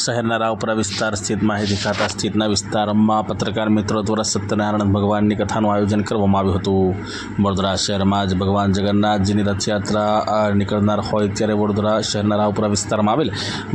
શહેરના રાવપુરા વિસ્તાર સ્થિત માહિતી ખાતા સ્થિતના વિસ્તારમાં પત્રકાર મિત્રો દ્વારા સત્યનારાયણ ભગવાનની કથાનું આયોજન કરવામાં આવ્યું હતું. વડોદરા શહેરમાં જ ભગવાન જગન્નાથજીની રથયાત્રા નીકળનાર હોય ત્યારે વડોદરા શહેરના રાવપુરા વિસ્તારમાં આવેલ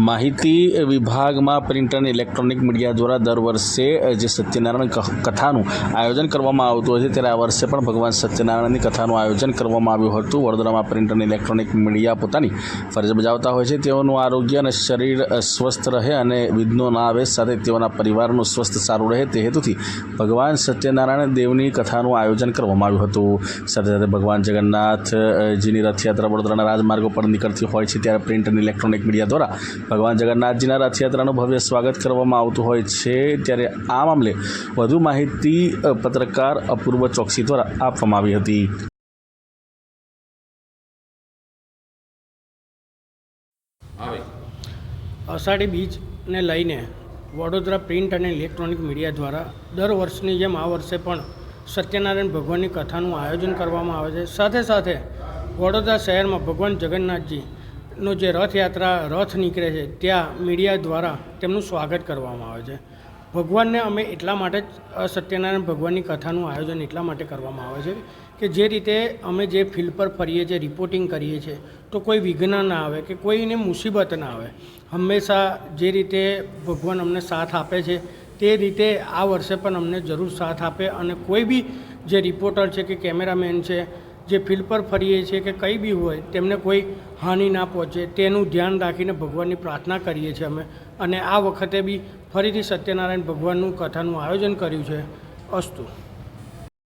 માહિતી વિભાગમાં પ્રિન્ટ અને ઇલેક્ટ્રોનિક મીડિયા દ્વારા દર વર્ષે જે સત્યનારાયણ કથાનું આયોજન કરવામાં આવતું છે, ત્યારે આ વર્ષે પણ ભગવાન સત્યનારાયણની કથાનું આયોજન કરવામાં આવ્યું હતું. વડોદરામાં પ્રિન્ટ અને ઇલેક્ટ્રોનિક મીડિયા પોતાની ફરજ બજાવતા હોય છે. તેઓનું આરોગ્ય અને શરીર સ્વસ્થ રહે અને વિઘ્નો ના આવે, સાથે તેઓના પરિવારનું સ્વસ્થ સારું રહે તે હેતુથી ભગવાન સત્યનારાયણ દેવની કથાનું આયોજન કરવામાં આવ્યું હતું. સાથે સાથે ભગવાન જગન્નાથજીની રથયાત્રા વડોદરાના રાજમાર્ગો પર નીકળતી હોય છે, ત્યારે પ્રિન્ટ અને ઇલેક્ટ્રોનિક મીડિયા દ્વારા ભગવાન જગન્નાથજીના રથયાત્રાનું ભવ્ય સ્વાગત કરવામાં આવતું હોય છે. ત્યારે આ મામલે વધુ માહિતી પત્રકાર અપૂર્વ ચોકસી દ્વારા આપવામાં આવી હતી. અષાઢી બીજને લઈને વડોદરા પ્રિન્ટ અને ઇલેક્ટ્રોનિક મીડિયા દ્વારા દર વર્ષની જેમ આ વર્ષે પણ સત્યનારાયણ ભગવાનની કથાનું આયોજન કરવામાં આવે છે. સાથે સાથે વડોદરા શહેરમાં ભગવાન જગન્નાથજીનો જે રથયાત્રા રથ નીકળે છે, ત્યાં મીડિયા દ્વારા તેમનું સ્વાગત કરવામાં આવે છે. ભગવાનને અમે એટલા માટે જ સત્યનારાયણ ભગવાનની કથાનું આયોજન એટલા માટે કરવામાં આવે છે કે જે રીતે અમે જે ફિલ્ડ પર ફરીએ છીએ રિપોર્ટિંગ કરીએ છીએ, તો કોઈ વિઘ્ન ના આવે કે કોઈને મુસીબત ના આવે. હંમેશા જે રીતે ભગવાન અમને સાથ આપે છે, તે રીતે આ વર્ષે પણ અમને જરૂર સાથ આપે અને કોઈ બી જે રિપોર્ટર છે કે કેમેરામેન છે જે ફિલ્ડ પર ફરીએ છીએ કે કંઈ બી હોય, તેમને કોઈ હાનિ ના પહોંચે, તેનું ધ્યાન રાખીને ભગવાનની પ્રાર્થના કરીએ છીએ અમે. અને આ વખતે બી ફરીથી સત્યનારાયણ ભગવાનનું કથાનું આયોજન કર્યું છે. અસ્તુ.